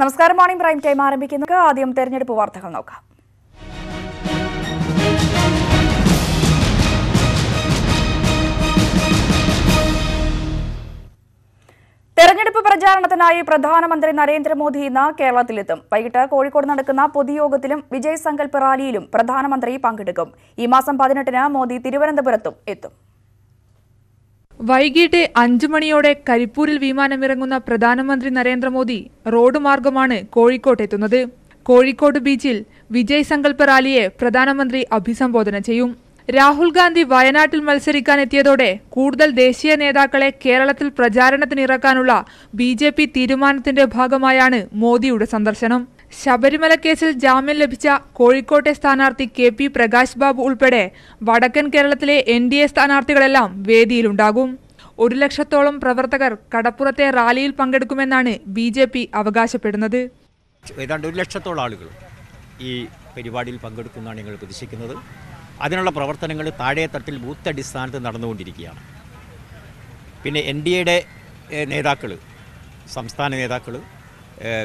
നമസ്കാരം. Morning prime time ആരംഭിക്കുന്നത് ആദ്യം തെരഞ്ഞെടുപ്പ് വാർത്തകൾ നോക്കാം. തെരഞ്ഞെടുപ്പ് പ്രചാരണത്തിനായി പ്രധാനമന്ത്രി നരേന്ദ്രമോദി ഇന്ന് കേരളത്തിലെത്തും. വൈകിട്ട് കോഴിക്കോട് നടക്കുന്ന പൊതുയോഗത്തിലും വിജയ് സങ്കല്പ് റാലിയിലും പ്രധാനമന്ത്രി പങ്കെടുക്കും. ഈ മാസം പതിനെട്ടിന് മോദി തിരുവനന്തപുരത്തും എത്തും. വൈകിട്ട് അഞ്ചു മണിയോടെ കരിപ്പൂരിൽ വിമാനമിറങ്ങുന്ന പ്രധാനമന്ത്രി നരേന്ദ്രമോദി റോഡ് മാർഗമാണ് കോഴിക്കോട്ടെത്തുന്നത് കോഴിക്കോട് ബീച്ചിൽ വിജയ് സങ്കല്പ റാലിയെ പ്രധാനമന്ത്രി അഭിസംബോധന ചെയ്യും. രാഹുൽ ഗാന്ധി വയനാട്ടിൽ മത്സരിക്കാനെത്തിയതോടെ കൂടുതൽ ദേശീയ നേതാക്കളെ കേരളത്തിൽ പ്രചാരണത്തിനിറക്കാനുള്ള ബി ജെ പി തീരുമാനത്തിന്റെ ഭാഗമായാണ് മോദിയുടെ സന്ദർശനം. ശബരിമല കേസിൽ ജാമ്യം ലഭിച്ച കോഴിക്കോട്ടെ സ്ഥാനാർത്ഥി കെ പി പ്രകാശ് ബാബു ഉൾപ്പെടെ വടക്കൻ കേരളത്തിലെ എൻ ഡി എ സ്ഥാനാർത്ഥികളെല്ലാം വേദിയിലുണ്ടാകും. ഒരു ലക്ഷത്തോളം പ്രവർത്തകർ കടപ്പുറത്തെ റാലിയിൽ പങ്കെടുക്കുമെന്നാണ് ബി ജെ പി അവകാശപ്പെടുന്നത്. ഏതാണ്ട് ഒരു ലക്ഷത്തോളം ആളുകൾ ഈ പരിപാടിയിൽ പങ്കെടുക്കുമെന്നാണ് ഞങ്ങൾ പ്രതീക്ഷിക്കുന്നത്. അതിനുള്ള പ്രവർത്തനങ്ങൾ താഴെ തട്ടിൽ ബൂത്ത് അടിസ്ഥാനത്ത് നടന്നുകൊണ്ടിരിക്കുകയാണ്. പിന്നെ എൻ ഡി എയുടെ നേതാക്കൾ സംസ്ഥാന നേതാക്കൾ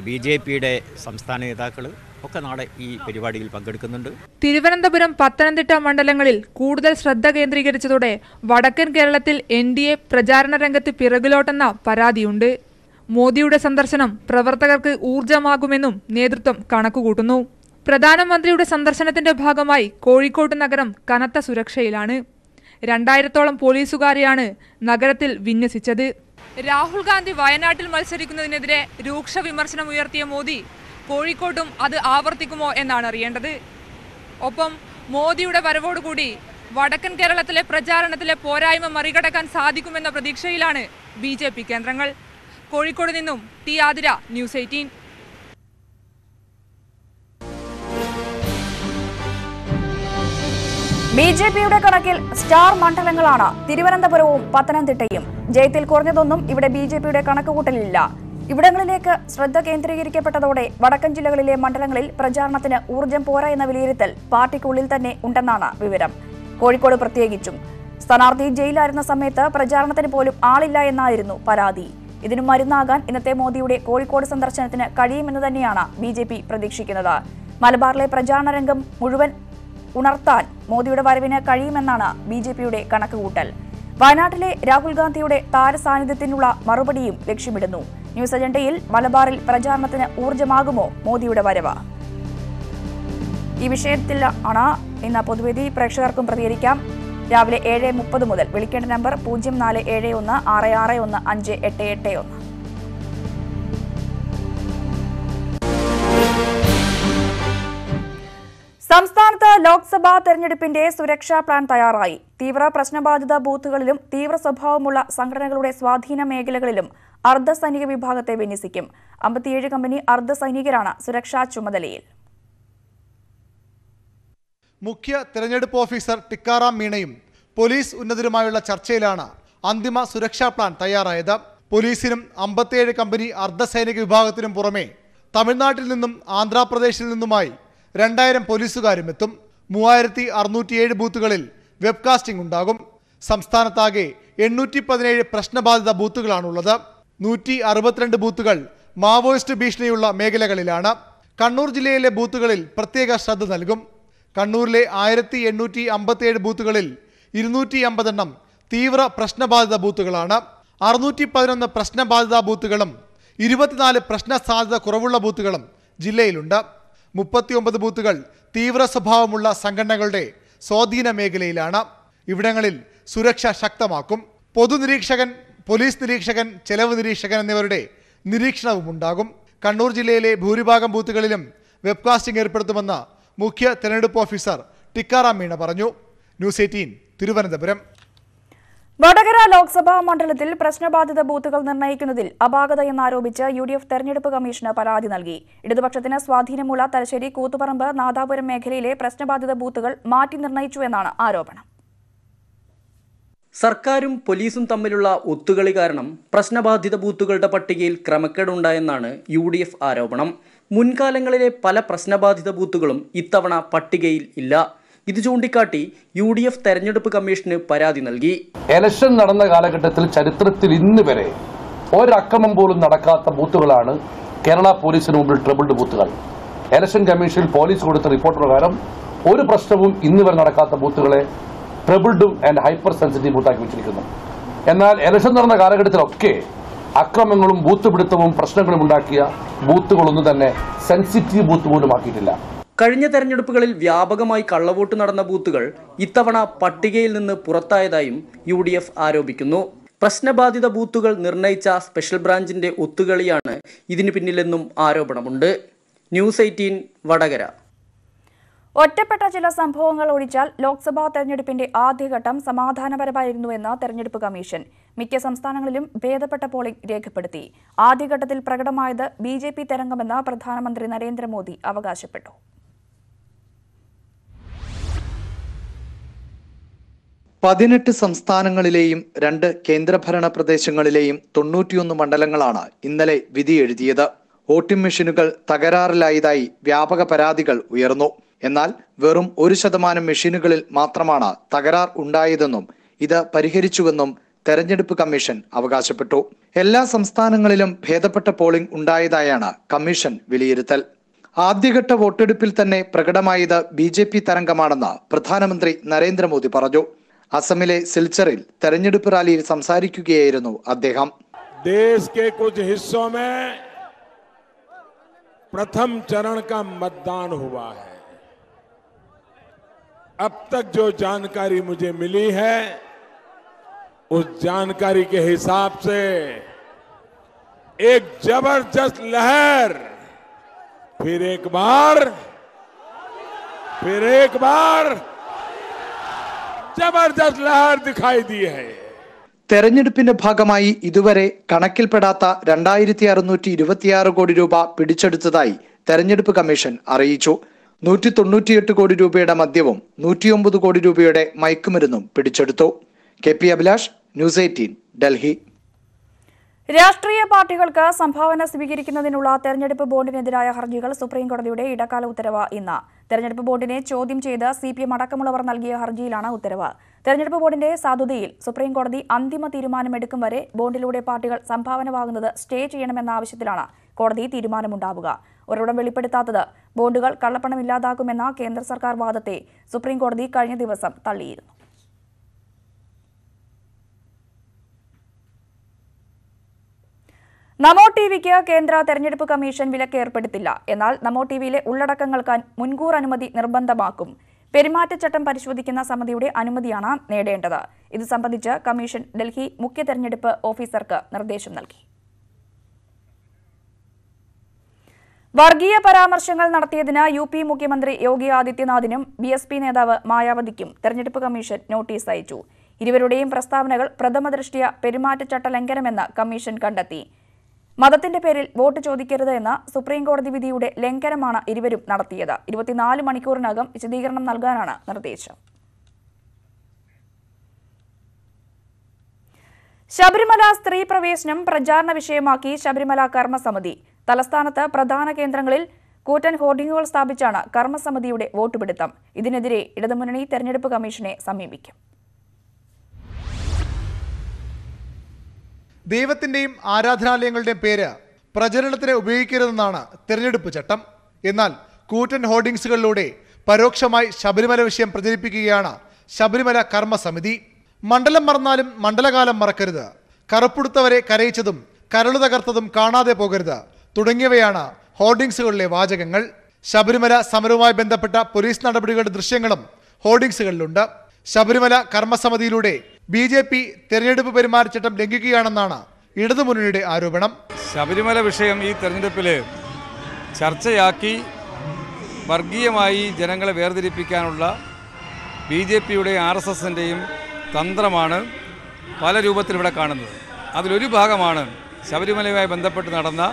ബി ജെ പിയുടെ സംസ്ഥാന നേതാക്കൾ ഒക്കെ നാളെ ഈ പരിപാടിയിൽ പങ്കെടുക്കുന്നുണ്ട്. തിരുവനന്തപുരം പത്തനംതിട്ട മണ്ഡലങ്ങളിൽ കൂടുതൽ ശ്രദ്ധ കേന്ദ്രീകരിച്ചതോടെ വടക്കൻ കേരളത്തിൽ എൻ ഡി എ പ്രചാരണ രംഗത്ത് പിറകിലോട്ടെന്ന പരാതിയുണ്ട്. മോദിയുടെ സന്ദർശനം പ്രവർത്തകർക്ക് ഊർജമാകുമെന്നും നേതൃത്വം കണക്കുകൂട്ടുന്നു. പ്രധാനമന്ത്രിയുടെ സന്ദർശനത്തിന്റെ ഭാഗമായി കോഴിക്കോട് നഗരം കനത്ത സുരക്ഷയിലാണ്. രണ്ടായിരത്തോളം പോലീസുകാരെയാണ് നഗരത്തിൽ വിന്യസിച്ചത്. രാഹുൽ ഗാന്ധി വയനാട്ടിൽ മത്സരിക്കുന്നതിനെതിരെ രൂക്ഷ വിമർശനം ഉയർത്തിയ മോദി കോഴിക്കോട്ടും അത് ആവർത്തിക്കുമോ എന്നാണ് അറിയേണ്ടത്. ഒപ്പം മോദിയുടെ വരവോടുകൂടി വടക്കൻ കേരളത്തിലെ പ്രചാരണത്തിലെ പോരായ്മ മറികടക്കാൻ സാധിക്കുമെന്ന പ്രതീക്ഷയിലാണ് ബി ജെ പി കേന്ദ്രങ്ങൾ. കോഴിക്കോട് നിന്നും T Athira news eighteen. B J പിയുടെ കണക്കിൽ സ്റ്റാർ മണ്ഡലങ്ങളാണ് തിരുവനന്തപുരവും പത്തനംതിട്ടയും. ജയത്തിൽ കുറഞ്ഞതൊന്നും ഇവിടെ ബി ജെ പിയുടെ കണക്കുകൂട്ടലില്ല ഇവിടങ്ങളിലേക്ക് ശ്രദ്ധ കേന്ദ്രീകരിക്കപ്പെട്ടതോടെ വടക്കൻ ജില്ലകളിലെ മണ്ഡലങ്ങളിൽ പ്രചാരണത്തിന് ഊർജം പോരാ എന്ന വിലയിരുത്തൽ പാർട്ടിക്കുള്ളിൽ തന്നെ ഉണ്ടെന്നാണ് വിവരം. കോഴിക്കോട് പ്രത്യേകിച്ചും. സ്ഥാനാർത്ഥി ജയിലായിരുന്ന സമയത്ത് പ്രചാരണത്തിന് പോലും ആളില്ല എന്നായിരുന്നു പരാതി. ഇതിനു മരുന്നാകാൻ ഇന്നത്തെ മോദിയുടെ കോഴിക്കോട് സന്ദർശനത്തിന് കഴിയുമെന്ന് തന്നെയാണ് ബി ജെ പി പ്രതീക്ഷിക്കുന്നത്. മലബാറിലെ പ്രചാരണ രംഗം മുഴുവൻ ഉണർത്താൻ മോദിയുടെ വരവിന് കഴിയുമെന്നാണ് ബി ജെ പിയുടെ കണക്കുകൂട്ടൽ. വയനാട്ടിലെ രാഹുൽ ഗാന്ധിയുടെ താരസാന്നിധ്യത്തിനുള്ള മറുപടിയും ലക്ഷ്യമിടുന്നു. ന്യൂസ് അജണ്ടയിൽ മലബാറിൽ പ്രചാരണത്തിന് ഊർജമാകുമോ മോദിയുടെ വരവ്? ഈ വിഷയത്തിൽ ആണ് ഇന്ന് പൊതുവേദി പ്രേക്ഷകർക്കും പ്രതികരിക്കാം. രാവിലെ ഏഴ് മുപ്പത് മുതൽ വിളിക്കേണ്ട നമ്പർ പൂജ്യം നാല് ഏഴ് ഒന്ന് ആറ് ആറ് ഒന്ന് അഞ്ച് എട്ട് എട്ട് ഒന്ന്. സംസ്ഥാനത്ത് ലോക്സഭാ തെരഞ്ഞെടുപ്പിന്റെ സുരക്ഷാ പ്ലാൻ തയ്യാറായി. തീവ്ര പ്രശ്നബാധിത ബൂത്തുകളിലും തീവ്ര സ്വഭാവമുള്ള സംഘടനകളുടെ സ്വാധീന മേഖലകളിലും അർദ്ധ സൈനിക വിഭാഗത്തെ വിന്യസിക്കും. അമ്പത്തിയേഴ് കമ്പനി അർദ്ധസൈനികരാണ് സുരക്ഷാ ചുമതലയിൽ. മുഖ്യ തെരഞ്ഞെടുപ്പ് ഓഫീസർ ടിക്കാറാം മീണയും പോലീസ് ഉന്നതരുമായുള്ള ചർച്ചയിലാണ് അന്തിമ സുരക്ഷാ പ്ലാൻ തയ്യാറായത്. പോലീസിനും അമ്പത്തിയേഴ് കമ്പനി അർദ്ധസൈനിക വിഭാഗത്തിനും പുറമെ തമിഴ്നാട്ടിൽ നിന്നും ആന്ധ്രാപ്രദേശിൽ നിന്നുമായി രണ്ടായിരം പോലീസുകാരും എത്തും മൂവായിരത്തി അറുന്നൂറ്റിയേഴ് ബൂത്തുകളിൽ വെബ്കാസ്റ്റിംഗ് ഉണ്ടാകും. സംസ്ഥാനത്താകെ എണ്ണൂറ്റി പതിനേഴ് പ്രശ്നബാധിത ബൂത്തുകളാണുള്ളത്. നൂറ്റി അറുപത്തിരണ്ട് ബൂത്തുകൾ മാവോയിസ്റ്റ് ഭീഷണിയുള്ള മേഖലകളിലാണ്. കണ്ണൂർ ജില്ലയിലെ ബൂത്തുകളിൽ പ്രത്യേക ശ്രദ്ധ നൽകും. കണ്ണൂരിലെ ആയിരത്തി എണ്ണൂറ്റി അമ്പത്തിയേഴ് ബൂത്തുകളിൽ ഇരുന്നൂറ്റി അമ്പതെണ്ണം തീവ്ര പ്രശ്നബാധിത ബൂത്തുകളാണ്. അറുന്നൂറ്റി പതിനൊന്ന് പ്രശ്നബാധിത ബൂത്തുകളും ഇരുപത്തിനാല് പ്രശ്ന സാധ്യത കുറവുള്ള ബൂത്തുകളും ജില്ലയിലുണ്ട്. മുപ്പത്തിയൊമ്പത് ബൂത്തുകൾ തീവ്ര സ്വഭാവമുള്ള സംഘടനകളുടെ സ്വാധീന മേഖലയിലാണ്. ഇവിടങ്ങളിൽ സുരക്ഷ ശക്തമാക്കും. പൊതുനിരീക്ഷകൻ പോലീസ് നിരീക്ഷകൻ ചെലവ് നിരീക്ഷകൻ എന്നിവരുടെ നിരീക്ഷണവും ഉണ്ടാകും. കണ്ണൂർ ജില്ലയിലെ ഭൂരിഭാഗം ബൂത്തുകളിലും വെബ്കാസ്റ്റിംഗ് ഏർപ്പെടുത്തുമെന്ന് മുഖ്യ തെരഞ്ഞെടുപ്പ് ഓഫീസർ ടിക്കാറാം മീണ പറഞ്ഞു. News eighteen Thiruvananthapuram. Vadakara Lok Sabha മണ്ഡലത്തിൽ പ്രശ്നബാധിത ബൂത്തുകൾ നിർണയിക്കുന്നതിൽ അപാകതയെന്നാരോപിച്ച് യു ഡി എഫ് തെരഞ്ഞെടുപ്പ് കമ്മീഷന് പരാതി നൽകി. ഇടതുപക്ഷത്തിന് സ്വാധീനമുള്ള തലശ്ശേരി കൂത്തുപറമ്പ് നാദാപുരം മേഖലയിലെ പ്രശ്നബാധിത ബൂത്തുകൾ മാറ്റി നിർണയിച്ചുവെന്നാണ് ആരോപണം. സർക്കാരും പോലീസും തമ്മിലുള്ള ഒത്തുകളി കാരണം പ്രശ്നബാധിത ബൂത്തുകളുടെ പട്ടികയിൽ ക്രമക്കേടുണ്ടായെന്നാണ് യു ഡി എഫ് ആരോപണം. മുൻകാലങ്ങളിലെ പല പ്രശ്നബാധിത ബൂത്തുകളും ഇത്തവണ പട്ടികയിൽ ഇല്ല. ഇത് ചൂണ്ടിക്കാട്ടി യു ഡി എഫ് തെരഞ്ഞെടുപ്പ് കമ്മീഷന് പരാതി നൽകി. എലക്ഷൻ നടന്ന കാലഘട്ടത്തിൽ ചരിത്രത്തിൽ ഇന്ന് വരെ ഒരക്രമം പോലും നടക്കാത്ത ബൂത്തുകളാണ് കേരള പോലീസിന് മുമ്പിൽ ട്രബിൾഡ് ബൂത്തുകൾ. എലക്ഷൻ കമ്മീഷനിൽ പോലീസ് കൊടുത്ത റിപ്പോർട്ട് പ്രകാരം ഒരു പ്രശ്നവും ഇന്ന് വരെ നടക്കാത്ത ബൂത്തുകളെ ട്രിബിൾഡും ആൻഡ് ഹൈപ്പർ സെൻസിറ്റീവ് ബൂത്താക്കി വെച്ചിരിക്കുന്നു. എന്നാൽ എലക്ഷൻ നടന്ന കാലഘട്ടത്തിലൊക്കെ അക്രമങ്ങളും ബൂത്ത് പിടുത്തവും പ്രശ്നങ്ങളും ഉണ്ടാക്കിയ ബൂത്തുകളൊന്നും തന്നെ സെൻസിറ്റീവ് ബൂത്ത് പോലും ആക്കിയിട്ടില്ല. കഴിഞ്ഞ തെരഞ്ഞെടുപ്പുകളിൽ വ്യാപകമായി കള്ളവോട്ട് നടന്ന ബൂത്തുകൾ ഇത്തവണ പട്ടികയിൽ നിന്ന് പുറത്തായതായും യു ഡി എഫ് ആരോപിക്കുന്നു. പ്രശ്നബാധിത ബൂത്തുകൾ നിർണയിച്ച സ്പെഷ്യൽ ബ്രാഞ്ചിന്റെ ഒത്തുകളിയാണ് ഇതിനു പിന്നിലെന്നും ആരോപണമുണ്ട്. News eighteen Vadakara. ഒറ്റപ്പെട്ട ചില സംഭവങ്ങൾ ഒഴിച്ചാൽ ലോക്സഭാ തെരഞ്ഞെടുപ്പിന്റെ ആദ്യഘട്ടം സമാധാനപരമായിരുന്നുവെന്ന് തെരഞ്ഞെടുപ്പ് കമ്മീഷൻ മിക്ക സംസ്ഥാനങ്ങളിലും ഭേദപ്പെട്ട പോളിംഗ് രേഖപ്പെടുത്തി. ആദ്യഘട്ടത്തിൽ പ്രകടമായത് ബി ജെ പി തരംഗമെന്ന് പ്രധാനമന്ത്രി നരേന്ദ്രമോദി അവകാശപ്പെട്ടു. പതിനെട്ട് സംസ്ഥാനങ്ങളിലെയും രണ്ട് കേന്ദ്രഭരണ പ്രദേശങ്ങളിലെയും തൊണ്ണൂറ്റിയൊന്ന് മണ്ഡലങ്ങളാണ് ഇന്നലെ വിധി എഴുതിയത്. വോട്ടിംഗ് മെഷീനുകൾ തകരാറിലായതായി വ്യാപക പരാതികൾ ഉയർന്നു. എന്നാൽ വെറും ഒരു ശതമാനം മെഷീനുകളിൽ മാത്രമാണ് തകരാർ ഉണ്ടായതെന്നും ഇത് പരിഹരിച്ചുവെന്നും തെരഞ്ഞെടുപ്പ് കമ്മീഷൻ അവകാശപ്പെട്ടു. എല്ലാ സംസ്ഥാനങ്ങളിലും ഭേദപ്പെട്ട പോളിംഗ് ഉണ്ടായതായാണ് കമ്മീഷൻ വിലയിരുത്തൽ. ആദ്യഘട്ട വോട്ടെടുപ്പിൽ തന്നെ പ്രകടമായത് ബി ജെ പി തരംഗമാണെന്ന് പ്രധാനമന്ത്രി നരേന്ദ്രമോദി പറഞ്ഞു. അസമിലെ സിൽച്ചറിൽ തെരഞ്ഞെടുപ്പ് റാലിയിൽ സംസാരിക്കുകയായിരുന്നു അദ്ദേഹം देश के कुछ हिस्सों में प्रथम चरण का मतदान हुआ है अब तक जो जानकारी मुझे मिली है उस जानकारी के हिसाब से एक जबरदस्त लहर फिर एक बार फिर एक बार जबरदस्त लहर दिखाई दी है തെരഞ്ഞെടുപ്പിന്റെ ഭാഗമായി ഇതുവരെ കണക്കിൽപ്പെടാത്ത രണ്ടായിരത്തി അറുന്നൂറ്റി ഇരുപത്തിയാറ് കോടി രൂപ പിടിച്ചെടുത്തതായി തെരഞ്ഞെടുപ്പ് കമ്മീഷൻ അറിയിച്ചു നൂറ്റി തൊണ്ണൂറ്റിയെട്ട് കോടി രൂപയുടെ മദ്യവും നൂറ്റിയൊമ്പത് കോടി രൂപയുടെ മയക്കുമരുന്നും പിടിച്ചെടുത്തു K P Abhilash news eighteen Delhi രാഷ്ട്രീയ പാർട്ടികൾക്ക് സംഭാവന സ്വീകരിക്കുന്നതിനുള്ള തെരഞ്ഞെടുപ്പ് ബോണ്ടിനെതിരായ ഹർജികൾ സുപ്രീംകോടതിയുടെ ഇടക്കാല ഉത്തരവ് ഇന്ന്. തെരഞ്ഞെടുപ്പ് ബോർഡിനെ ചോദ്യം ചെയ്ത് സി പി എം അടക്കമുള്ളവർ നൽകിയ ഹർജിയിലാണ് ഉത്തരവ്. തെരഞ്ഞെടുപ്പ് ബോർഡിന്റെ സാധുതയിൽ സുപ്രീംകോടതി അന്തിമ തീരുമാനമെടുക്കും വരെ ബോണ്ടിലൂടെ പാർട്ടികൾ സംഭാവന വാങ്ങുന്നത് സ്റ്റേ ചെയ്യണമെന്ന ആവശ്യത്തിലാണ് കോടതി തീരുമാനമുണ്ടാവുക. ഒരിടം വെളിപ്പെടുത്താത്തത് ബോണ്ടുകൾ കള്ളപ്പണം ഇല്ലാതാക്കുമെന്ന കേന്ദ്ര സർക്കാർ വാദത്തെ സുപ്രീംകോടതി കഴിഞ്ഞ ദിവസം തള്ളിയിരുന്നു. നമോ ടിവിക്ക് കേന്ദ്ര തെരഞ്ഞെടുപ്പ് കമ്മീഷൻ വിലക്ക് ഏർപ്പെടുത്തില്ല. എന്നാൽ നമോ ടിവിയിലെ ഉള്ളടക്കങ്ങൾക്ക് മുൻകൂർ അനുമതി നിർബന്ധമാക്കും. പെരുമാറ്റച്ചട്ടം പരിശോധിക്കുന്ന സമിതിയുടെ അനുമതിയാണ് നേടേണ്ടത്. ഇത് സംബന്ധിച്ച് കമ്മീഷൻ ഡൽഹി മുഖ്യ തെരഞ്ഞെടുപ്പ് ഓഫീസർക്ക് നിർദ്ദേശം നൽകി. വർഗീയ പരാമർശങ്ങൾ നടത്തിയതിന് യു പി മുഖ്യമന്ത്രി യോഗി ആദിത്യനാഥിനും ബി എസ് പി നേതാവ് മായാവതിക്കും തെരഞ്ഞെടുപ്പ് കമ്മീഷൻ നോട്ടീസ് അയച്ചു. ഇരുവരുടെയും പ്രസ്താവനകൾ പ്രഥമദൃഷ്ടിയ പെരുമാറ്റച്ചട്ട ലംഘനമെന്ന് കമ്മീഷൻ കണ്ടെത്തി. മതത്തിന്റെ പേരിൽ വോട്ട് ചോദിക്കരുത് എന്ന സുപ്രീം കോടതി വിധിയുടെ ലംഘനമാണ് ഇരുവരും നടത്തിയത്. ഇരുപത്തിനാല് മണിക്കൂറിനകം വിശദീകരണം നൽകാനാണ് നിർദ്ദേശം. ശബരിമല സ്ത്രീ പ്രവേശനം പ്രചാരണ വിഷയമാക്കി ശബരിമല കർമ്മസമിതി. തലസ്ഥാനത്ത് പ്രധാന കേന്ദ്രങ്ങളിൽ കൂറ്റൻ ഹോർഡിംഗുകൾ സ്ഥാപിച്ചാണ് കർമ്മസമിതിയുടെ വോട്ടുപിടുത്തം ഇതിനെതിരെ ഇടതുമുന്നണി തെരഞ്ഞെടുപ്പ് കമ്മീഷനെ സമീപിക്കും. ദൈവത്തിന്റെയും ആരാധനാലയങ്ങളുടെയും പേര് പ്രചരണത്തിന് ഉപയോഗിക്കരുതെന്നാണ് തിരഞ്ഞെടുപ്പ് ചട്ടം. എന്നാൽ കൂറ്റൻ ഹോർഡിങ്സുകളിലൂടെ പരോക്ഷമായി ശബരിമല വിഷയം പ്രചരിപ്പിക്കുകയാണ് ശബരിമല കർമ്മസമിതി മണ്ഡലം മറന്നാലും മണ്ഡലകാലം മറക്കരുത്. കറുപ്പുടുത്തവരെ കരയിച്ചതും കരളു തകർത്തതും കാണാതെ പോകരുത്. തുടങ്ങിയവയാണ് ഹോർഡിങ്സുകളിലെ വാചകങ്ങൾ. ശബരിമല സമരവുമായി ബന്ധപ്പെട്ട പോലീസ് നടപടികളുടെ ദൃശ്യങ്ങളും ഹോർഡിങ്സുകളിലുണ്ട്. ശബരിമല കർമ്മസമിതിയിലൂടെ ബി ജെ പി തെരഞ്ഞെടുപ്പ് പെരുമാറ്റച്ചട്ടം ലംഘിക്കുകയാണെന്നാണ് ഇടതുമുന്നണിയുടെ ആരോപണം. ശബരിമല വിഷയം ഈ തെരഞ്ഞെടുപ്പിൽ ചർച്ചയാക്കി വർഗീയമായി ജനങ്ങളെ വേർതിരിപ്പിക്കാനുള്ള ബി ജെ പിയുടെ ആർ എസ് എസിന്റെയും തന്ത്രമാണ് പല രൂപത്തിൽ ഇവിടെ കാണുന്നത്. അതിലൊരു ഭാഗമാണ് ശബരിമലയുമായി ബന്ധപ്പെട്ട് നടന്ന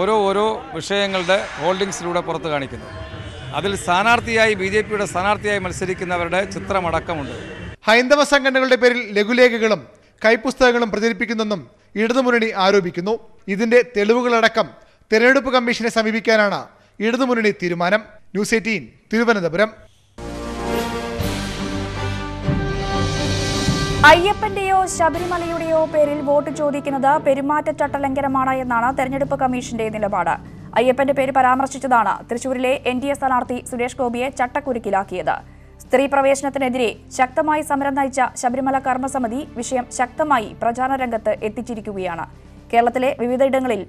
ഓരോ ഓരോ വിഷയങ്ങളുടെ ഹോൾഡിങ്സിലൂടെ പുറത്ത് കാണിക്കുന്നത്. അതിൽ സ്ഥാനാർത്ഥിയായി ബി ജെ പിയുടെ സ്ഥാനാർത്ഥിയായി മത്സരിക്കുന്നവരുടെ ചിത്രമടക്കമുണ്ട് ഹൈന്ദവ സംഘടനകളുടെ പേരിൽ ലഘുലേഖകളും കൈപ്പുസ്തകങ്ങളും പ്രചരിപ്പിക്കുന്നെന്നും ഇടതുമുന്നണി ആരോപിക്കുന്നു. ഇതിന്റെ തെളിവുകളടക്കം തെരഞ്ഞെടുപ്പ് കമ്മീഷനെ സമീപിക്കാനാണ് ഇടതുമുന്നണി തീരുമാനം. News eighteen Thiruvananthapuram. അയ്യപ്പന്റെയോ ശബരിമലയുടെയോ പേരിൽ വോട്ട് ചോദിക്കുന്നത് പെരുമാറ്റച്ചട്ട ലംഘനമാണ് എന്നാണ് തെരഞ്ഞെടുപ്പ് കമ്മീഷന്റെ നിലപാട്. അയ്യപ്പന്റെ പേര് പരാമർശിച്ചതാണ് തൃശൂരിലെ എൻ ഡി എ സ്ഥാനാർത്ഥി സുരേഷ് ഗോപിയെ ചട്ടക്കുരുക്കിലാക്കിയത്. സ്ത്രീ പ്രവേശനത്തിനെതിരെ ശക്തമായി സമരം നയിച്ച ശബരിമല കർമ്മസമിതി വിഷയം ശക്തമായി പ്രചാരണ രംഗത്ത് എത്തിച്ചിരിക്കുകയാണ്. കേരളത്തിലെ വിവിധയിടങ്ങളിൽ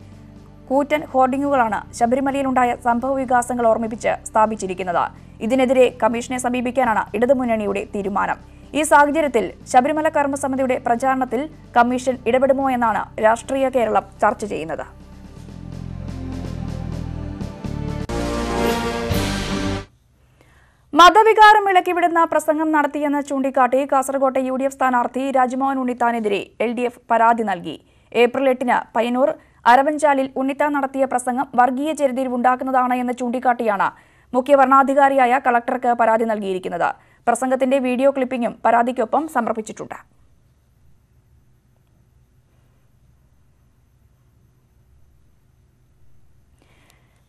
കൂറ്റൻ ഹോർഡിംഗുകളാണ് ശബരിമലയിലുണ്ടായ സംഭവ വികാസങ്ങൾ ഓർമ്മിപ്പിച്ച് സ്ഥാപിച്ചിരിക്കുന്നത്. ഇതിനെതിരെ കമ്മീഷനെ സമീപിക്കാനാണ് ഇടതുമുന്നണിയുടെ തീരുമാനം. ഈ സാഹചര്യത്തിൽ ശബരിമല കർമ്മസമിതിയുടെ പ്രചാരണത്തിൽ കമ്മീഷൻ ഇടപെടുമോ എന്നാണ് രാഷ്ട്രീയ കേരളം ചർച്ച ചെയ്യുന്നത്. മതവികാരം ഇളക്കിവിടുന്ന പ്രസംഗം നടത്തിയെന്ന് ചൂണ്ടിക്കാട്ടി കാസർകോട്ടെ യു ഡി എഫ് സ്ഥാനാർത്ഥി രാജ്മോഹൻ ഉണ്ണിത്താനെതിരെ എൽ ഡി എഫ് പരാതി നൽകി. ഏപ്രിൽ എട്ടിന് പയ്യന്നൂർ അരവഞ്ചാലിൽ ഉണ്ണിത്താൻ നടത്തിയ പ്രസംഗം വർഗീയ ചരിതിരിവുണ്ടാക്കുന്നതാണ് എന്ന് ചൂണ്ടിക്കാട്ടിയാണ് മുഖ്യ ഭരണാധികാരിയായ കളക്ടർക്ക് പരാതി നൽകിയിരിക്കുന്നത്. പ്രസംഗത്തിന്റെ വീഡിയോ ക്ലിപ്പിംഗും പരാതിക്കൊപ്പം സമർപ്പിച്ചിട്ടുണ്ട്.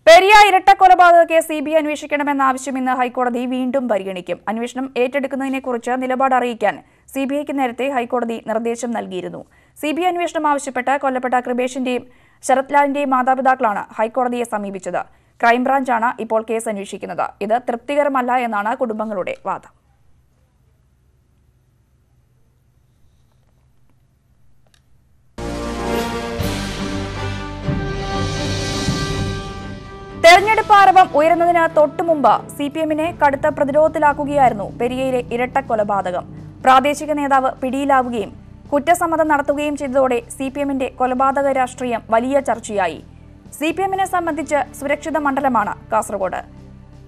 പെരിയ ഇരട്ടക്കൊലപാതക കേസ് സി ബി ഐ അന്വേഷിക്കണമെന്ന ആവശ്യം ഇന്ന് ഹൈക്കോടതി വീണ്ടും പരിഗണിക്കും. അന്വേഷണം ഏറ്റെടുക്കുന്നതിനെക്കുറിച്ച് നിലപാട് അറിയിക്കാൻ സി ബി ഐക്ക് നേരത്തെ ഹൈക്കോടതി നിർദ്ദേശം നൽകിയിരുന്നു. സി ബി ഐ അന്വേഷണം ആവശ്യപ്പെട്ട് കൊല്ലപ്പെട്ട കൃപേഷിന്റെയും ശരത്ലാലിന്റെയും മാതാപിതാക്കളാണ് ഹൈക്കോടതിയെ സമീപിച്ചത്. ക്രൈംബ്രാഞ്ചാണ് ഇപ്പോൾ കേസ് അന്വേഷിക്കുന്നത്. ഇത് തൃപ്തികരമല്ല എന്നാണ് കുടുംബങ്ങളുടെ വാദം. തെരഞ്ഞെടുപ്പ് ആരവം ഉയരുന്നതിന് തൊട്ടുമുമ്പ് സി പി എമ്മിനെ കടുത്ത പ്രതിരോധത്തിലാക്കുകയായിരുന്നു പെരിയയിലെ ഇരട്ട കൊലപാതകം. പ്രാദേശിക നേതാവ് പിടിയിലാവുകയും കുറ്റസമ്മതം നടത്തുകയും ചെയ്തതോടെ സി പി എമ്മിന്റെ കൊലപാതക രാഷ്ട്രീയം വലിയ ചർച്ചയായി. സി പി എമ്മിനെ സംബന്ധിച്ച് സുരക്ഷിത മണ്ഡലമാണ് കാസർഗോഡ്.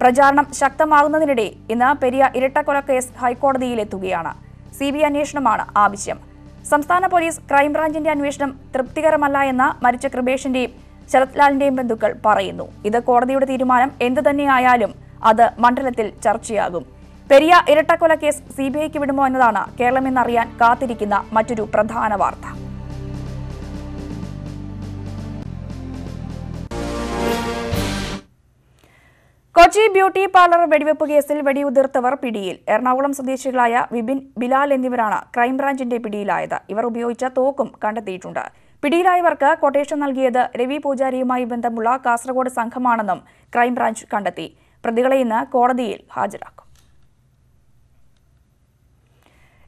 പ്രചാരണം ശക്തമാകുന്നതിനിടെ ഇന്ന് പെരിയ ഇരട്ടക്കൊല കേസ് ഹൈക്കോടതിയിലെത്തുകയാണ്. സി ബി അന്വേഷണമാണ് ആവശ്യം. സംസ്ഥാന പോലീസ് ക്രൈംബ്രാഞ്ചിന്റെ അന്വേഷണം തൃപ്തികരമല്ല എന്ന മരിച്ച കൃപേഷിന്റെയും ശരത് ലാലിന്റെയും ബന്ധുക്കൾ പറയുന്നു. ഇത് കോടതിയുടെ തീരുമാനം എന്തു തന്നെയായാലും അത് മണ്ഡലത്തിൽ ചർച്ചയാകും. പെരിയ ഇരട്ടക്കൊല കേസ് സി ബി ഐക്ക് വിടുമോ എന്നതാണ് കേരളം എന്നറിയാൻ കാത്തിരിക്കുന്ന മറ്റൊരു പ്രധാന വാർത്ത. കൊച്ചി ബ്യൂട്ടി പാർലർ വെടിവെപ്പ് കേസിൽ വെടിയുതിർത്തവർ പിടിയിൽ. എറണാകുളം സ്വദേശികളായ വിപിൻ ബിലാൽ എന്നിവരാണ് ക്രൈംബ്രാഞ്ചിന്റെ പിടിയിലായത്. ഇവർ ഉപയോഗിച്ച തോക്കും കണ്ടെത്തിയിട്ടുണ്ട്. പിടിയിലായവർക്ക് കൊട്ടേഷൻ നൽകിയത് രവി പൂജാരിയുമായി ബന്ധമുള്ള കാസർഗോഡ് സംഘമാണെന്നും ക്രൈംബ്രാഞ്ച് കണ്ടെത്തി. പ്രതികളെ ഇന്ന് കോടതിയിൽ ഹാജരാക്കും.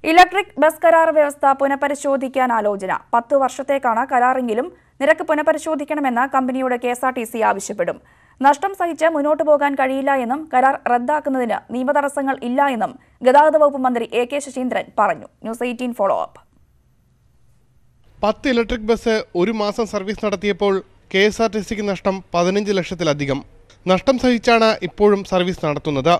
ഇലക്ട്രിക് ബസ് കരാർ വ്യവസ്ഥ പുനഃപരിശോധിക്കാൻ ആലോചന. പത്ത് വർഷത്തേക്കാണ് കരാറെങ്കിലും നിരക്ക് പുനഃപരിശോധിക്കണമെന്ന് കമ്പനിയുടെ K S R T C ആവശ്യപ്പെടും. നഷ്ടം സഹിച്ച് മുന്നോട്ടു പോകാൻ കഴിയില്ല എന്നും കരാർ റദ്ദാക്കുന്നതിന് നിയമതടസ്സങ്ങൾ ഇല്ല എന്നും ഗതാഗത വകുപ്പ് മന്ത്രി എ കെ ശശീന്ദ്രൻ പറഞ്ഞു. News eighteen follow up. പത്ത് ഇലക്ട്രിക് ബസ് ഒരു മാസം സർവീസ് നടത്തിയപ്പോൾ കെ എസ് ആർ ടി സിക്ക് നഷ്ടം പതിനഞ്ച് ലക്ഷത്തിലധികം. നഷ്ടം സഹിച്ചാണ് ഇപ്പോഴും സർവീസ് നടത്തുന്നത്.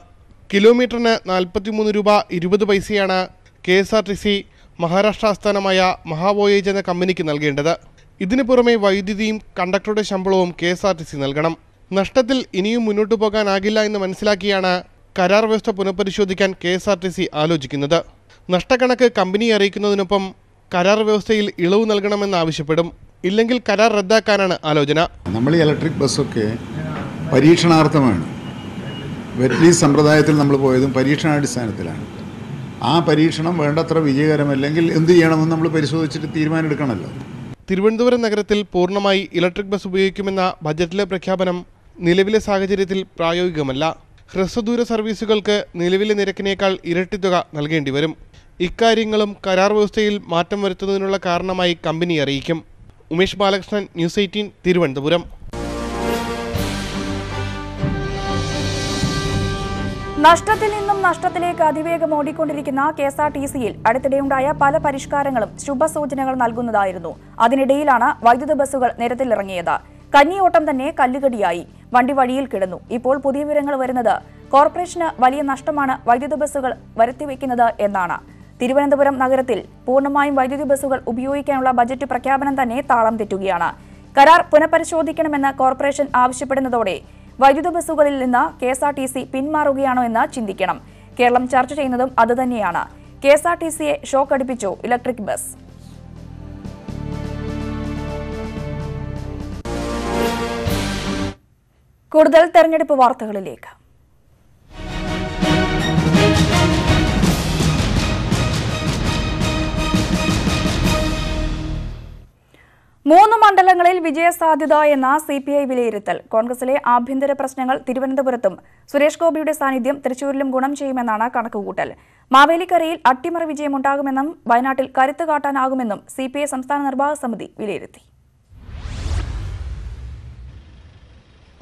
കിലോമീറ്ററിന് നാൽപ്പത്തിമൂന്ന് രൂപ ഇരുപത് പൈസയാണ് K S R T C Maharashtra ആസ്ഥാനമായ മഹാവോയേജ് എന്ന കമ്പനിക്ക് നൽകേണ്ടത്. ഇതിനു പുറമെ വൈദ്യുതിയും കണ്ടക്ടറുടെ ശമ്പളവും K S R T C നൽകണം. നഷ്ടത്തിൽ ഇനിയും മുന്നോട്ടു പോകാനാകില്ല എന്ന് മനസ്സിലാക്കിയാണ് കരാർ വ്യവസ്ഥ പുനഃപരിശോധിക്കാൻ K S R T C ആലോചിക്കുന്നത്. നഷ്ടക്കണക്ക് കമ്പനിയെ അറിയിക്കുന്നതിനൊപ്പം കരാർ വ്യവസ്ഥയിൽ ഇളവ് നൽകണമെന്നാവശ്യപ്പെടും ഇല്ലെങ്കിൽ കരാർ റദ്ദാക്കാനാണ് ആലോചന. നമ്മൾ ഈ ഇലക്ട്രിക് ബസ്സൊക്കെ പരീക്ഷണാർത്ഥമാണ്. വെറ്റ്ലീസ് സമ്പ്രദായത്തിൽ നമ്മൾ പോയതും പരീക്ഷണാടിസ്ഥാനത്തിലാണ്. ആ പരീക്ഷണം വേണ്ടത്ര വിജയകരമല്ലെങ്കിൽ എന്ത് ചെയ്യണമെന്ന് നമ്മൾ പരിശോധിച്ചിട്ട് തീരുമാനമെടുക്കണമല്ലോ. തിരുവനന്തപുരം നഗരത്തിൽ പൂർണമായി ഇലക്ട്രിക് ബസ് ഉപയോഗിക്കുമെന്ന ബജറ്റിലെ പ്രഖ്യാപനം നിലവിലെ സാഹചര്യത്തിൽ പ്രായോഗികമല്ല. ഹ്രസ്വദൂര സർവീസുകൾക്ക് നിലവിലെ നിരക്കിനേക്കാൾ ഇരട്ടി തുക നൽകേണ്ടി വരും ഇക്കാര്യങ്ങളും കരാർ വ്യവസ്ഥയിൽ മാറ്റം വരുത്തുന്നതിനുള്ള കാരണമായി കമ്പനി അറിയിക്കും. Umesh Balakrishnan news eighteen Thiruvananthapuram. നഷ്ടത്തിൽ നിന്നും നഷ്ടത്തിലേക്ക് അതിവേഗം ഓടിക്കൊണ്ടിരിക്കുന്ന കെ എസ് ആർ ടി സിയിൽ അടുത്തിടെയുണ്ടായ പല പരിഷ്കാരങ്ങളും ശുഭസൂചനകൾ നൽകുന്നതായിരുന്നു. അതിനിടയിലാണ് വൈദ്യുത ബസ്സുകൾ നിരത്തിലിറങ്ങിയത്. കന്നിയോട്ടം തന്നെ കല്ലുകടിയായി. വണ്ടി വഴിയിൽ കിടന്നു. ഇപ്പോൾ പുതിയ വിവരങ്ങൾ വരുന്നത് കോർപ്പറേഷന് വലിയ നഷ്ടമാണ് വൈദ്യുത ബസ്സുകൾ വരുത്തിവെക്കുന്നത് എന്നാണ്. തിരുവനന്തപുരം നഗരത്തിൽ പൂർണമായും വൈദ്യുതി ബസ്സുകൾ ഉപയോഗിക്കാനുള്ള ബജറ്റ് പ്രഖ്യാപനം തന്നെ താളം തെറ്റുകയാണ്. കരാർ പുനഃപരിശോധിക്കണമെന്ന് കോർപ്പറേഷൻ ആവശ്യപ്പെടുന്നതോടെ വൈദ്യുത ബസ്സുകളിൽ നിന്ന് K S R T C പിന്മാറുകയാണോ എന്ന് ചിന്തിക്കണം. കേരളം ചർച്ച ചെയ്യുന്നതും അതുതന്നെയാണ് കെ എസ് ആർ ടി സിയെ ഷോക്ക് അടിപ്പിച്ചു ഇലക്ട്രിക് ബസ്. കൂടുതൽ തെരഞ്ഞെടുപ്പ് വാർത്തകളിലേക്ക്. മൂന്ന് മണ്ഡലങ്ങളിൽ വിജയസാധ്യത എന്ന സി പി ഐ വിലയിരുത്തൽ. കോൺഗ്രസിലെ ആഭ്യന്തര പ്രശ്നങ്ങൾ തിരുവനന്തപുരത്തും സുരേഷ് ഗോപിയുടെ സാന്നിധ്യം തൃശൂരിലും ഗുണം ചെയ്യുമെന്നാണ് കണക്കുകൂട്ടൽ. മാവേലിക്കരയിൽ അട്ടിമറി വിജയമുണ്ടാകുമെന്നും വയനാട്ടിൽ കരുത്ത് കാട്ടാനാകുമെന്നും സി പി ഐ സംസ്ഥാന നിർവാഹക സമിതി വിലയിരുത്തി.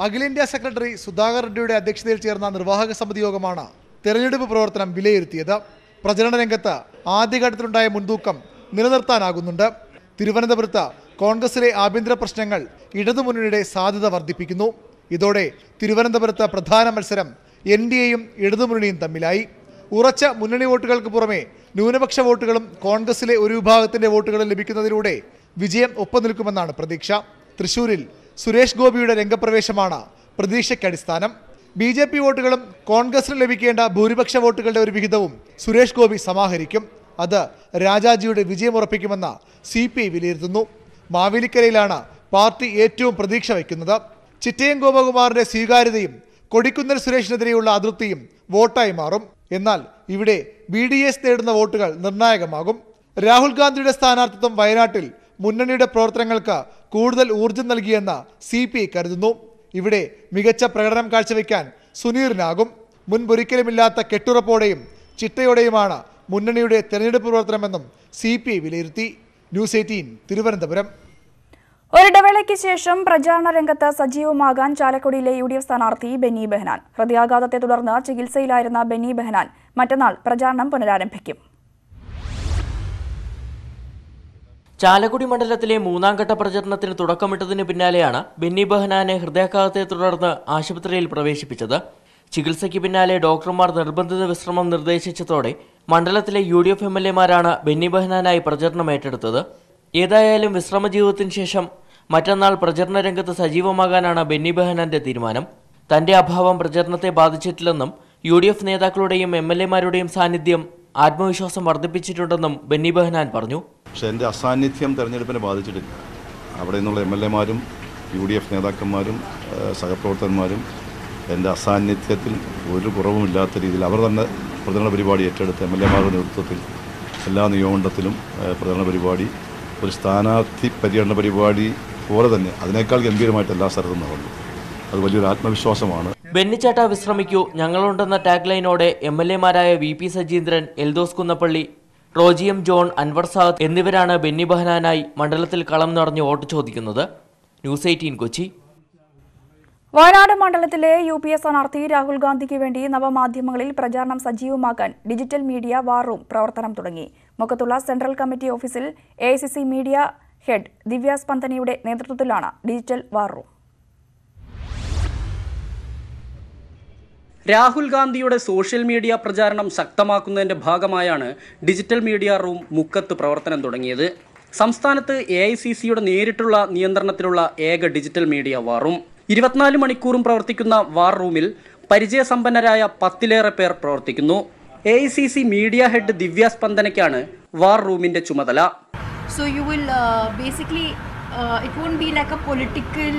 അഖിലേന്ത്യാ സെക്രട്ടറി സുധാകർ റെഡ്ഡിയുടെ അധ്യക്ഷതയിൽ ചേർന്ന നിർവാഹക സമിതി യോഗമാണ് തെരഞ്ഞെടുപ്പ് പ്രവർത്തനം വിലയിരുത്തിയത്. പ്രചരണ രംഗത്ത് ആദ്യഘട്ടത്തിലുണ്ടായ മുൻതൂക്കം നിലനിർത്താനാകുന്നുണ്ട്. തിരുവനന്തപുരത്ത് കോൺഗ്രസിലെ ആഭ്യന്തര പ്രശ്നങ്ങൾ ഇടതുമുന്നണിയുടെ സാധ്യത വർദ്ധിപ്പിക്കുന്നു. ഇതോടെ തിരുവനന്തപുരത്ത് പ്രധാന മത്സരം എൻ ഡി എയും ഇടതുമുന്നണിയും തമ്മിലായി. ഉറച്ച മുന്നണി വോട്ടുകൾക്ക് പുറമെ ന്യൂനപക്ഷ വോട്ടുകളും കോൺഗ്രസിലെ ഒരു വിഭാഗത്തിന്റെ വോട്ടുകളും ലഭിക്കുന്നതിലൂടെ വിജയം ഒപ്പം നിൽക്കുമെന്നാണ് പ്രതീക്ഷ. തൃശൂരിൽ സുരേഷ് ഗോപിയുടെ രംഗപ്രവേശമാണ് പ്രതീക്ഷയ്ക്ക് അടിസ്ഥാനം. ബി ജെ പി വോട്ടുകളും കോൺഗ്രസിന് ലഭിക്കേണ്ട ഭൂരിപക്ഷ വോട്ടുകളുടെ ഒരു വിഹിതവും സുരേഷ് ഗോപി സമാഹരിക്കും. അത് രാജാജിയുടെ വിജയം ഉറപ്പിക്കുമെന്ന് സി പി ഐ വിലയിരുത്തുന്നു. മാവേലിക്കരയിലാണ് പാർട്ടി ഏറ്റവും പ്രതീക്ഷ വയ്ക്കുന്നത്. ചിറ്റയം ഗോപകുമാറിന്റെ സ്വീകാര്യതയും കൊടിക്കുന്നിൽ സുരേഷിനെതിരെയുള്ള അതൃപ്തിയും വോട്ടായി മാറും. എന്നാൽ ഇവിടെ ബി ഡി എസ് നേടുന്ന വോട്ടുകൾ നിർണായകമാകും. രാഹുൽ ഗാന്ധിയുടെ സ്ഥാനാർത്ഥിത്വം വയനാട്ടിൽ മുന്നണിയുടെ പ്രവർത്തനങ്ങൾക്ക് കൂടുതൽ ഊർജം നൽകിയെന്ന് സി പി ഐ കരുതുന്നു. ഇവിടെ മികച്ച പ്രകടനം കാഴ്ചവെക്കാൻ സുനീറിനാകും. മുൻപൊരിക്കലുമില്ലാത്ത കെട്ടുറപ്പോടെയും ചിട്ടയോടെയുമാണ് മുന്നണിയുടെ തെരഞ്ഞെടുപ്പ് പ്രവർത്തനമെന്നും സി വിലയിരുത്തി. News eighteen Thiruvananthapuram. ഒരിടവേളയ്ക്ക് ശേഷം പ്രചാരണ രംഗത്ത് സജീവമാകാൻ ചാലക്കുടിയിലെ യു ഡി എഫ് സ്ഥാനാർത്ഥി ബെന്നി ബെഹനാൻ. ഹൃദയാഘാതത്തെ തുടർന്ന് ചികിത്സയിലായിരുന്ന ബെന്നി ബെഹനാൻ മറ്റന്നാൾ പ്രചാരണം പുനരാരംഭിക്കും. ചാലക്കുടി മണ്ഡലത്തിലെ മൂന്നാം ഘട്ട പ്രചരണത്തിന് തുടക്കമിട്ടതിന് പിന്നാലെയാണ് ബെന്നി ബെഹനാനെ ഹൃദയാഘാതത്തെ തുടർന്ന് ആശുപത്രിയിൽ പ്രവേശിപ്പിച്ചത്. ചികിത്സയ്ക്ക് പിന്നാലെ ഡോക്ടർമാർ നിർബന്ധിത വിശ്രമം നിർദ്ദേശിച്ചതോടെ മണ്ഡലത്തിലെ U D F M L എമാരാണ് Benny ബെഹനാനായി പ്രചരണം ഏറ്റെടുത്തത്. ഏതായാലും വിശ്രമ ജീവിതത്തിന് ശേഷം മറ്റന്നാൾ പ്രചരണ രംഗത്ത് സജീവമാകാനാണ് ബെന്നി ബെഹനാന്റെ തീരുമാനം. തന്റെ അഭാവം പ്രചരണത്തെ ബാധിച്ചിട്ടില്ലെന്നും യു ഡി എഫ് നേതാക്കളുടെയും എം എൽ എമാരുടെയും സാന്നിധ്യം ആത്മവിശ്വാസം വർദ്ധിപ്പിച്ചിട്ടുണ്ടെന്നും ബെന്നി ബെഹനാൻ പറഞ്ഞു. പക്ഷേ എന്റെ അസാന്നിധ്യം തെരഞ്ഞെടുപ്പിനെ ബാധിച്ചിട്ടില്ല. അവിടെ നിന്നുള്ള എം എൽ എമാരും യു ഡി എഫ് നേതാക്കന്മാരും സഹപ്രവർത്തകന്മാരും എന്റെ അസാന്നിധ്യത്തിൽ ഒരു കുറവുമില്ലാത്ത രീതിയിൽ അവർ തന്നെ പ്രചരണ പരിപാടി ഏറ്റെടുത്ത് എം എൽ എമാരുടെ നേതൃത്വത്തിൽ എല്ലാ നിയമമണ്ഡലത്തിലും പ്രചരണ പരിപാടി ഒരു സ്ഥാനാർത്ഥി പര്യടന പരിപാടി പോലെ തന്നെ അതിനേക്കാൾ ഗംഭീരമായിട്ട് എല്ലാ സ്ഥലത്തും നടന്നു. അത് വലിയൊരു ആത്മവിശ്വാസമാണ്. ബെന്നിച്ചേട്ട വിശ്രമിക്കൂ. ഞങ്ങളുണ്ടെന്ന ടാഗ് ലൈനോടെ M L എമാരായ V P Sajeendran Eldhose Kunnappilly Roji M John Anwar Sadath എന്നിവരാണ് ബെന്നി ബഹനാനായി മണ്ഡലത്തിൽ കളം നിറഞ്ഞ് വോട്ട് ചോദിക്കുന്നത്. News eighteen Kochi. വയനാട് മണ്ഡലത്തിലെ യു പി എ സ്ഥാനാർത്ഥി രാഹുൽ ഗാന്ധിക്ക് വേണ്ടി നവമാധ്യമങ്ങളിൽ പ്രചാരണം സജീവമാക്കാൻ ഡിജിറ്റൽ മീഡിയ വാർ റൂം പ്രവർത്തനം തുടങ്ങി. മുഖത്തുള്ള സെൻട്രൽ കമ്മിറ്റി ഓഫീസിൽ എ മീഡിയ ഹെഡ് ദിവ്യ സ്പന്ദനയുടെ നേതൃത്വത്തിലാണ് ഡിജിറ്റൽ വാർ റൂം. രാഹുൽ ഗാന്ധിയുടെ സോഷ്യൽ മീഡിയ പ്രചാരണം ശക്തമാക്കുന്നതിന്റെ ഭാഗമായാണ് ഡിജിറ്റൽ മീഡിയ റൂം മുക്കത്ത് പ്രവർത്തനം തുടങ്ങിയത്. സംസ്ഥാനത്ത് എ നേരിട്ടുള്ള നിയന്ത്രണത്തിലുള്ള ഏക ഡിജിറ്റൽ മീഡിയ വാർ റൂം. ഇരുപത്തിനാല് മണിക്കൂറും പ്രവർത്തിക്കുന്ന വാർ റൂമിൽ പരിചയസമ്പന്നരായ പത്തിലേറെ പേർ പ്രവർത്തിക്കുന്നു. എ മീഡിയ ഹെഡ് ദിവ്യ സ്പന്ദനയ്ക്കാണ് വാർ റൂമിന്റെ ചുമതല. So you will basically it won't be like a political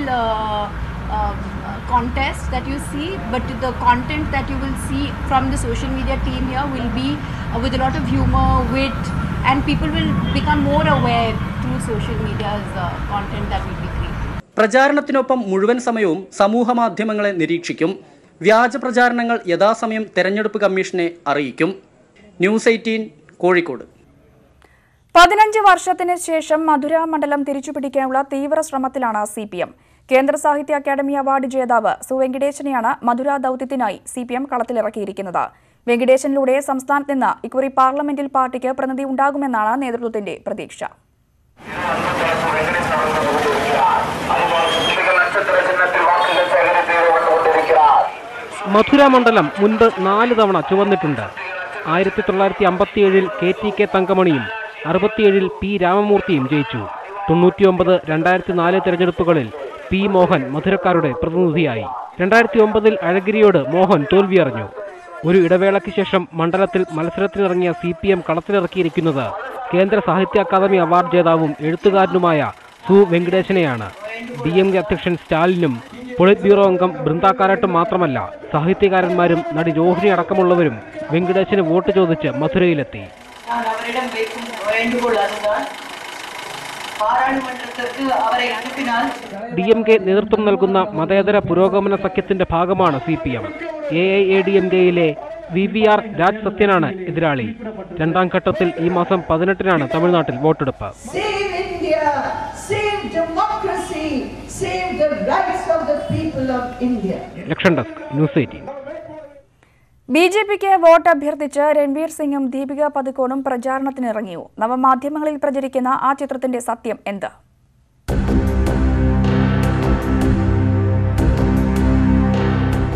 contest that you see but the content that you will see from the social media team here will be with lot of humour wit and people will become more aware through social media content that will പ്രചാരണത്തിനൊപ്പം മുഴുവൻ സമയവും സമൂഹ മാധ്യമങ്ങളെ നിരീക്ഷിക്കും. വ്യാജ പ്രചാരണങ്ങൾ യഥാസമയം തെരഞ്ഞെടുപ്പ് കമ്മീഷനെ അറിയിക്കും. News eighteen Kozhikode. പതിനഞ്ച് വർഷത്തിന് ശേഷം മധുര മണ്ഡലം തിരിച്ചുപിടിക്കാനുള്ള തീവ്ര ശ്രമത്തിലാണ് സി പി എം കേന്ദ്ര സാഹിത്യ അക്കാദമി അവാർഡ് ജേതാവ് സു വെങ്കിടേശനെയാണ് മധുര ദൌത്യത്തിനായി സി പി എം കളത്തിലിറക്കിയിരിക്കുന്നത്. വെങ്കിടേശനിലൂടെ സംസ്ഥാനത്ത് നിന്ന് ഇക്കുറി പാർലമെന്റിൽ പാർട്ടിക്ക് പ്രതിനിധി ഉണ്ടാകുമെന്നാണ് നേതൃത്വത്തിന്റെ പ്രതീക്ഷ. മധുര മണ്ഡലം മുൻപ് നാല് തവണ ചുവന്നിട്ടുണ്ട്. ആയിരത്തി തൊള്ളായിരത്തി അമ്പത്തിയേഴിൽ കെ ടി കെ തങ്കമണിയും അറുപത്തിയേഴിൽ പി രാമമൂർത്തിയും ജയിച്ചു. തൊണ്ണൂറ്റിയൊമ്പത് രണ്ടായിരത്തി നാല് തെരഞ്ഞെടുപ്പുകളിൽ പി മോഹൻ മധുരക്കാരുടെ പ്രതിനിധിയായി. രണ്ടായിരത്തി ഒമ്പതിൽ അഴഗിരിയോട് മോഹൻ തോൽവിയറിഞ്ഞു. ഒരു ഇടവേളയ്ക്ക് ശേഷം മണ്ഡലത്തിൽ മത്സരത്തിനിറങ്ങിയ സി പി എം കളത്തിലിറക്കിയിരിക്കുന്നത് കേന്ദ്ര സാഹിത്യ അക്കാദമി അവാർഡ് ജേതാവും എഴുത്തുകാരനുമായ സു വെങ്കടേശനെയാണ്. ഡി എം കെ അധ്യക്ഷൻ സ്റ്റാലിനും പൊളിറ്റ് ബ്യൂറോ അംഗം ബൃന്ദാക്കാരട്ട് മാത്രമല്ല സാഹിത്യകാരന്മാരും നടി രോഹിണി അടക്കമുള്ളവരും വെങ്കടേശന് വോട്ട് ചോദിച്ച് മധുരയിലെത്തി. ഡി എം കെ നേതൃത്വം നൽകുന്ന മതേതര പുരോഗമന സഖ്യത്തിന്റെ ഭാഗമാണ് C P M. A I A D M കെയിലെ വി വി ആർ രാജ് സത്യനാണ് എതിരാളി. രണ്ടാം ഘട്ടത്തിൽ ഈ മാസം പതിനെട്ടിനാണ് തമിഴ്നാട്ടിൽ വോട്ടെടുപ്പ്. Save the rights of the people of India. Election desk news eighteen B J pick vote അഭ്യർത്ഥിച്ച് രൺവീർ സിംഗും ദീപിക പതുക്കോണും പ്രചാരണത്തിനിറങ്ങിയു? നവമാധ്യമങ്ങളിൽ പ്രചരിക്കുന്ന ആ ചിത്രത്തിന്റെ സത്യം എന്ത്?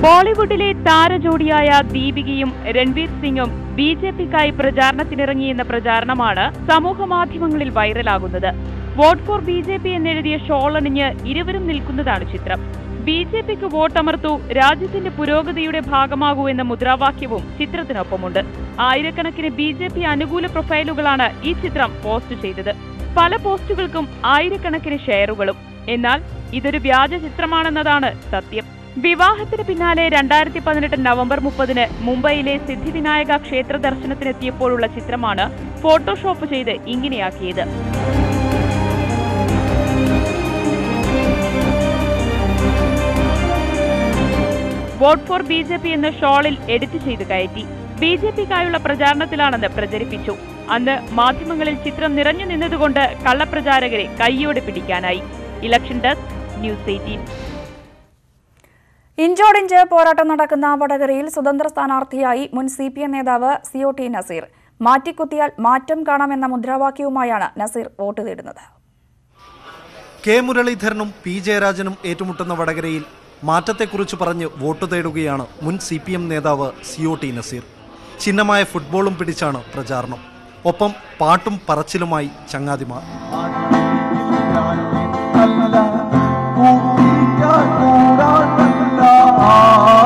ബോളിവുഡിലെ താരജോഡിയായ ദീപികയും രൺവീർ സിംഗും ബി ജെ പിക്കായി പ്രചാരണത്തിനിറങ്ങിയെന്ന പ്രചാരണമാണ് സമൂഹ മാധ്യമങ്ങളിൽ വൈറലാകുന്നത്. Vote for B J P എന്നെഴുതിയ shawl അണിഞ്ഞ് ഇരുവരും നിൽക്കുന്നതാണ് ചിത്രം. ബി ജെ പിക്ക് വോട്ടമർത്തു രാജ്യത്തിന്റെ പുരോഗതിയുടെ ഭാഗമാകൂ എന്ന മുദ്രാവാക്യവും ചിത്രത്തിനൊപ്പമുണ്ട്. ആയിരക്കണക്കിന് ബി ജെ പി അനുകൂല പ്രൊഫൈലുകളാണ് ഈ ചിത്രം പോസ്റ്റ് ചെയ്തത്. പല പോസ്റ്റുകൾക്കും ആയിരക്കണക്കിന് ഷെയറുകളും. എന്നാൽ ഇതൊരു വ്യാജ ചിത്രമാണെന്നതാണ് സത്യം. വിവാഹത്തിന് പിന്നാലെ രണ്ടായിരത്തി പതിനെട്ട് നവംബർ മുപ്പതിന് മുംബൈയിലെ സിദ്ധിവിനായക ക്ഷേത്ര ദർശനത്തിനെത്തിയപ്പോഴുള്ള ചിത്രമാണ് ഫോട്ടോഷോപ്പ് ചെയ്ത് ഇങ്ങനെയാക്കിയത്. Vote for B J P എന്ന ഷോളിൽ എഡിറ്റ് ചെയ്ത് കയറ്റി. ബി ജെ പിക്കായുള്ള പ്രചാരണത്തിലാണെന്ന് പ്രചരിപ്പിച്ചു. അന്ന് മാധ്യമങ്ങളിൽ ചിത്രം നിറഞ്ഞു നിന്നതുകൊണ്ട് കള്ളപ്രചാരകരെ കൈയോടെ പിടിക്കാനായി. Election desk news eighteen. ഇഞ്ചോടിഞ്ച് പോരാട്ടം നടക്കുന്ന വടകരയിൽ സ്വതന്ത്ര സ്ഥാനാർത്ഥിയായി മുൻ സി പി എം നേതാവ് സി ഒ ടി നസീർ. മാറ്റിക്കുത്തിയാൽ മാറ്റം കാണാമെന്ന മുദ്രാവാക്യവുമായാണ് നസീർ വോട്ട് തേടുന്നത്. കെ മുരളീധരനും പി ജയരാജനും ഏറ്റുമുട്ടുന്ന വടകരയിൽ മാറ്റത്തെക്കുറിച്ച് പറഞ്ഞ് വോട്ട് തേടുകയാണ് മുൻ സി പി എം നേതാവ് സി ഒ ടി നസീർ. ചിഹ്നമായ ഫുട്ബോളും പിടിച്ചാണ് പ്രചാരണം. ഒപ്പം പാട്ടും പറച്ചിലുമായി ചങ്ങാതിമാർ. യുവാക്കളുടെ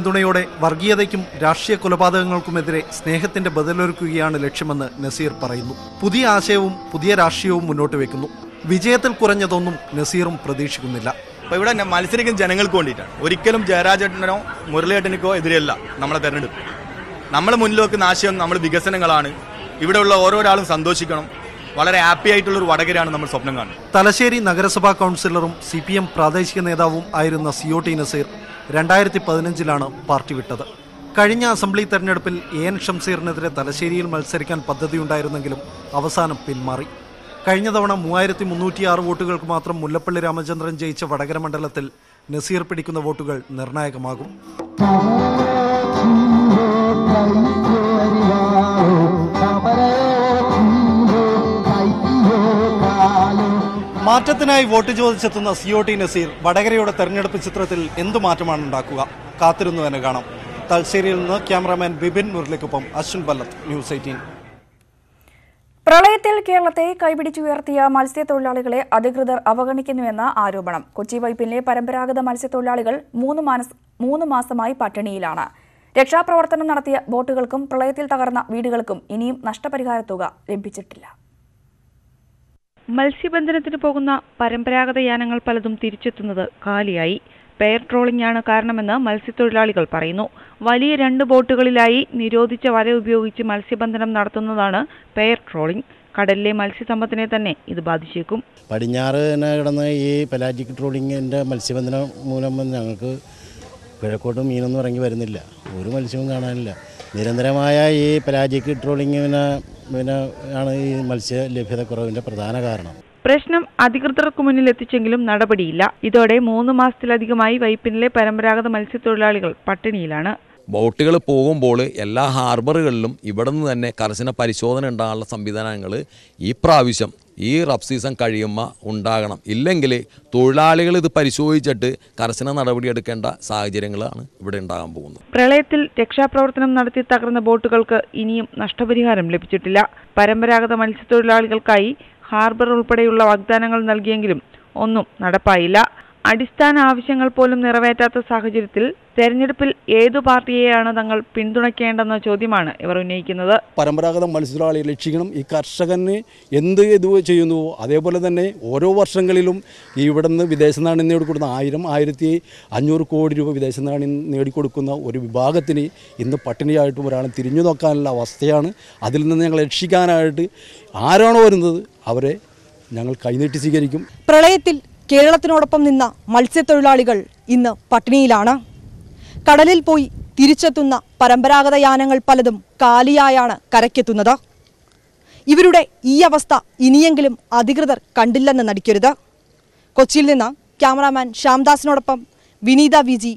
പിന്തുണയോടെ വർഗീയതയ്ക്കും രാഷ്ട്രീയ കൊലപാതകങ്ങൾക്കുമെതിരെ സ്നേഹത്തിന്റെ ബദലൊരുക്കുകയാണ് ലക്ഷ്യമെന്ന് നസീർ പറയുന്നു. പുതിയ ആശയവും പുതിയ രാഷ്ട്രീയവും മുന്നോട്ട് വെക്കുന്നു. വിജയത്തിൽ കുറഞ്ഞതൊന്നും നസീറും പ്രതീക്ഷിക്കുന്നില്ല. അപ്പോൾ ഇവിടെ മത്സരിക്കുന്ന ജനങ്ങൾക്ക് വേണ്ടിയിട്ടാണ്. ഒരിക്കലും ജയരാജേട്ടനോ മുരളിയേട്ടനിക്കോ എതിരെയല്ല നമ്മളെ തെരഞ്ഞെടുപ്പ്. നമ്മൾ മുന്നിൽ വെക്കുന്ന ആശയം നമ്മൾ വികസനങ്ങളാണ്. ഇവിടെയുള്ള ഓരോരാളും സന്തോഷിക്കണം. വളരെ ഹാപ്പി ആയിട്ടുള്ള ഒരു വടകരയാണ് നമ്മൾ സ്വപ്നം കാണുന്നത്. തലശ്ശേരി നഗരസഭാ കൗൺസിലറും സി പി എം പ്രാദേശിക നേതാവും ആയിരുന്ന സി ഒ ടി നസീർ രണ്ടായിരത്തി പതിനഞ്ചിലാണ് പാർട്ടി വിട്ടത്. കഴിഞ്ഞ അസംബ്ലി തെരഞ്ഞെടുപ്പിൽ എ എൻ ഷംസീറിനെതിരെ തലശ്ശേരിയിൽ മത്സരിക്കാൻ പദ്ധതിയുണ്ടായിരുന്നെങ്കിലും അവസാനം പിന്മാറി. കഴിഞ്ഞ തവണ മൂവായിരത്തി മുന്നൂറ്റിയാറ് വോട്ടുകൾക്ക് മാത്രം മുല്ലപ്പള്ളി രാമചന്ദ്രൻ ജയിച്ച വടകര മണ്ഡലത്തിൽ നസീർ പിടിക്കുന്ന വോട്ടുകൾ നിർണായകമാകും. മാറ്റത്തിനായി വോട്ട് ചോദിച്ചെത്തുന്ന സി ഒ ടി നസീർ വടകരയുടെ തെരഞ്ഞെടുപ്പ് ചിത്രത്തിൽ എന്തു മാറ്റമാണ് ഉണ്ടാക്കുക? കാത്തിരുന്നു തന്നെ കാണാം. തലശ്ശേരിയിൽ നിന്ന് ക്യാമറാമാൻ ബിപിൻ മുരളിക്കൊപ്പം അശ്വിൻ ബല്ലത്ത് ന്യൂസ് എയ്റ്റീൻ. പ്രളയത്തിൽ കേരളത്തെ കൈപിടിച്ചുയർത്തിയ മത്സ്യത്തൊഴിലാളികളെ അധികൃതർ അവഗണിക്കുന്നുവെന്ന ആരോപണം. കൊച്ചി വൈപ്പിലെ പരമ്പരാഗത മത്സ്യത്തൊഴിലാളികൾ മൂന്ന് മൂന്ന് മാസമായി പട്ടിണിയിലാണ്. രക്ഷാപ്രവർത്തനം നടത്തിയ ബോട്ടുകൾക്കും പ്രളയത്തിൽ തകർന്ന വീടുകൾക്കും ഇനിയും നഷ്ടപരിഹാര തുക ലഭിച്ചിട്ടില്ല. മത്സ്യബന്ധനത്തിന് പോകുന്ന പരമ്പരാഗത യാനങ്ങൾ പലതും തിരിച്ചെത്തുന്നത് കാലിയായി. പെയർ ട്രോളിംഗ് ആണ് കാരണമെന്ന് മത്സ്യത്തൊഴിലാളികൾ പറയുന്നു. വലിയ രണ്ട് ബോട്ടുകളിലായി നിരോധിച്ച വല ഉപയോഗിച്ച് മത്സ്യബന്ധനം നടത്തുന്നതാണ് പെയർ ട്രോളിംഗ് കടലിലെ മത്സ്യസമ്പത്തിനെ തന്നെ ഇത് ബാധിച്ചേക്കും. പടിഞ്ഞാറ് കിടന്ന് ഈ പെലാജിക് ട്രോളിങ്ങിന്റെ മത്സ്യബന്ധനം മൂലം ഞങ്ങൾക്ക് കിഴക്കോട്ട് മീനൊന്നും ഇറങ്ങി വരുന്നില്ല. ഒരു മത്സ്യവും കാണാനില്ല. നിരന്തരമായ ഈ പെലാജിക് ട്രോളിങ് പിന്നെ ആണ് ഈ മത്സ്യ ലഭ്യത ലഭ്യതക്കുറവിന്റെ പ്രധാന കാരണം. പ്രശ്നം അധികൃതർക്ക് മുന്നിൽ എത്തിച്ചെങ്കിലും നടപടിയില്ല. ഇതോടെ മൂന്ന് മാസത്തിലധികമായി വൈപ്പിനിലെ പരമ്പരാഗത മത്സ്യത്തൊഴിലാളികൾ പട്ടിണിയിലാണ്. ബോട്ടുകൾ പോകുമ്പോൾ എല്ലാ ഹാർബറുകളിലും ഇവിടെ നിന്ന് തന്നെ കർശന പരിശോധന ഉണ്ടാകാനുള്ള സംവിധാനങ്ങൾ ഈ പ്രാവശ്യം ഈ റബ് സീസൺ കഴിയുമ്പോൾ ഉണ്ടാകണം. ഇല്ലെങ്കിൽ തൊഴിലാളികൾ ഇത് പരിശോധിച്ചിട്ട് കർശന നടപടിയെടുക്കേണ്ട സാഹചര്യങ്ങളാണ് ഇവിടെ ഉണ്ടാകാൻ പോകുന്നത്. പ്രളയത്തിൽ രക്ഷാപ്രവർത്തനം നടത്തി തകർന്ന ബോട്ടുകൾക്ക് ഇനിയും നഷ്ടപരിഹാരം ലഭിച്ചിട്ടില്ല. പരമ്പരാഗത മത്സ്യത്തൊഴിലാളികൾക്കായി ഹാർബർ ഉൾപ്പെടെയുള്ള വാഗ്ദാനങ്ങൾ നൽകിയെങ്കിലും ഒന്നും നടപ്പായില്ല. അടിസ്ഥാന ആവശ്യങ്ങൾ പോലും നിറവേറ്റാത്ത സാഹചര്യത്തിൽ തെരഞ്ഞെടുപ്പിൽ ഏതു പാർട്ടിയെയാണ് തങ്ങൾ പിന്തുണയ്ക്കേണ്ടെന്ന ചോദ്യമാണ് ഇവർ ഉന്നയിക്കുന്നത്. പരമ്പരാഗത മത്സ്യത്തൊഴിലാളിയെ രക്ഷിക്കണം ഈ കർഷകന് എന്ത് ഇത് ചെയ്യുന്നുവോ അതേപോലെ തന്നെ ഓരോ വർഷങ്ങളിലും ഇവിടെ നിന്ന് വിദേശ നാണ്യം നേടിക്കൊടുക്കുന്ന ആയിരം ആയിരത്തി അഞ്ഞൂറ് കോടി രൂപ വിദേശ നാണ്യം നേടിക്കൊടുക്കുന്ന ഒരു വിഭാഗത്തിന് ഇന്ന് പട്ടിണിയായിട്ടും ഒരാൾ തിരിഞ്ഞു നോക്കാനുള്ള അവസ്ഥയാണ് അതിൽ നിന്ന് ഞങ്ങൾ രക്ഷിക്കാനായിട്ട് ആരാണോ വരുന്നത് അവരെ ഞങ്ങൾ കൈനീട്ടി സ്വീകരിക്കും. പ്രളയത്തിൽ കേരളത്തിനോടൊപ്പം നിന്ന മത്സ്യത്തൊഴിലാളികൾ ഇന്ന് പട്ടിണിയിലാണ്. കടലിൽ പോയി തിരിച്ചെത്തുന്ന പരമ്പരാഗത യാനങ്ങൾ പലതും കാലിയായാണ് കരയ്ക്കെത്തുന്നത്. ഇവരുടെ ഈ അവസ്ഥ ഇനിയെങ്കിലും അധികൃതർ കണ്ടില്ലെന്ന് നടിക്കരുത്. കൊച്ചിയിൽ നിന്ന് ക്യാമറാമാൻ ശ്യാംദാസിനോടൊപ്പം വിനീത വി ജി